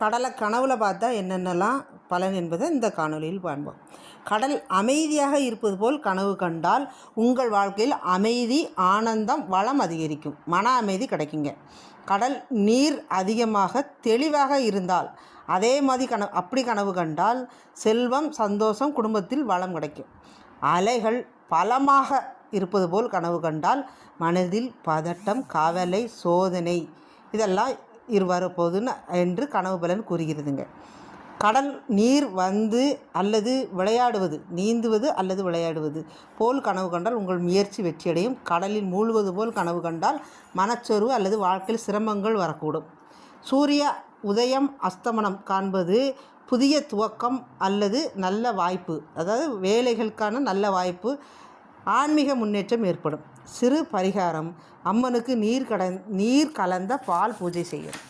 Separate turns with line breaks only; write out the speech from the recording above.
கடலை கனவுல பார்த்தா என்னென்னலாம் பலன் என்பதை இந்த காணொளியில் காண்போம். கடல் அமைதியாக இருப்பது போல் கனவு கண்டால் உங்கள் வாழ்க்கையில் அமைதி ஆனந்தம் வளம் அதிகரிக்கும். மன அமைதி கிடைக்குங்க. கடல் நீர் அதிகமாக தெளிவாக இருந்தால் அதே மாதிரி கனவு அப்படி கனவு கண்டால் செல்வம் சந்தோஷம் குடும்பத்தில் வளம் கிடைக்கும். அலைகள் பலமாக இருப்பது போல் கனவு கண்டால் மனதில் பதட்டம் கவலை சோதனை இதெல்லாம் இரு வரப்போகுதுன்னு என்று கனவு பலன் கூறுகிறதுங்க. கடல் நீர் வந்து அல்லது விளையாடுவது நீந்துவது அல்லது விளையாடுவது போல் கனவு கண்டால் உங்கள் முயற்சி வெற்றியடையும். கடலில் மூழ்குவது போல் கனவு கண்டால் மனச்சோர்வு அல்லது வாழ்க்கையில் சிரமங்கள் வரக்கூடும். சூரிய உதயம் அஸ்தமனம் காண்பது புதிய துவக்கம் அல்லது நல்ல வாய்ப்பு அதாவது வேலைகளுக்கான நல்ல வாய்ப்பு ஆன்மீக முன்னேற்றம் ஏற்படும். சிறு பரிகாரம் அம்மனுக்கு நீர் கட நீர் கலந்த பால் பூஜை செய்யும்.